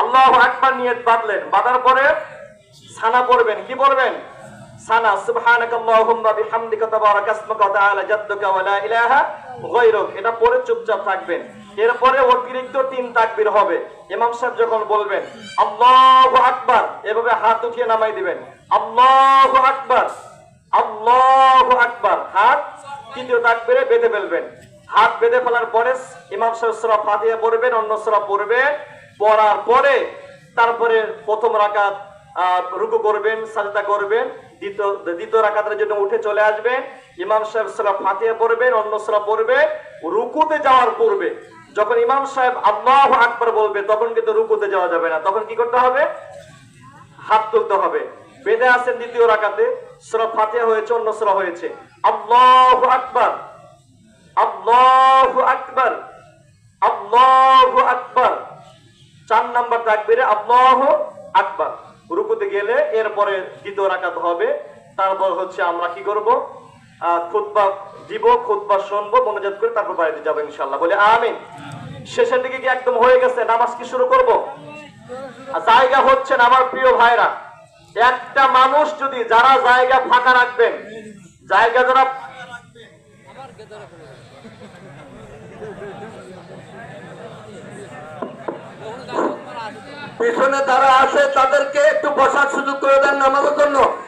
আল্লাহ আকবার নিয়ত বাঁধলেন। বাঁধার পরে সানা পড়বেন। কি সানা সুবহানাক আল্লাহুম্মা বিহামদিকা তাআলা জাদ্দুকা ইলাহা গায়রুক। এটা চুপচাপ থাকবেন। এরপরে অতিরিক্ত তিন তাকবীর হবে। ইমাম সাহেব যখন বলবেন, আল্লাহু আকবার, এভাবে হাত উঠিয়ে নামাই দিবেন। আল্লাহু আকবার আল্লাহু আকবার, হাত তৃতীয় তাকবীরে বেঁধে ফেলবেন। হাত বেঁধে ফেলার পরে ইমাম সাহেব সূরা ফাতিহা পড়বেন, অন্য সূরা পড়বেন পড়ার পরে তারপরে প্রথম রাকাত রুকু করবেন, সাজদা করবেন, দ্বিতীয় দ্বিতীয় রাকাতের জন্য উঠে চলে আসবেন, ইমাম সাহেব পড়বেন, অন্য পড়বে রুকুতে যাওয়ার পূর্বে যখন ইমাম সাহেব আল্লাহু আকবার বলবে, তখন কিন্তু রুকুতে যাওয়া যাবে না। তখন কি করতে হবে? হাত তুলতে হবে। বেদে আছেন দ্বিতীয় রাকাতে, সূরা ফাতিহা হয়েছে, অন্য সূরা হয়েছে। আল্লাহু আকবার! আল্লাহু আকবার! আল্লাহু চার নাম্বার তাকবীরে আল্লাহু আকবার। রুকুতে গেলে এরপরে দ্বিতীয় রাকাত হবে। তারপর হচ্ছে আমরা কি করব? খুতবা দিব খুতবা শুনব মনোজাত করে তারপর বাড়িতে যাব ইনশাআল্লাহ। বলে আমিন। শেষের দিকে কি একদম হয়ে গেছে? নামাজ কি শুরু করব? জায়গা হচ্ছেন আমার প্রিয় ভাইরা। একটা মানুষ যদি যারা জায়গা ফাঁকা রাখবেন জায়গা যারা পিছনে তারা আসে তাদেরকে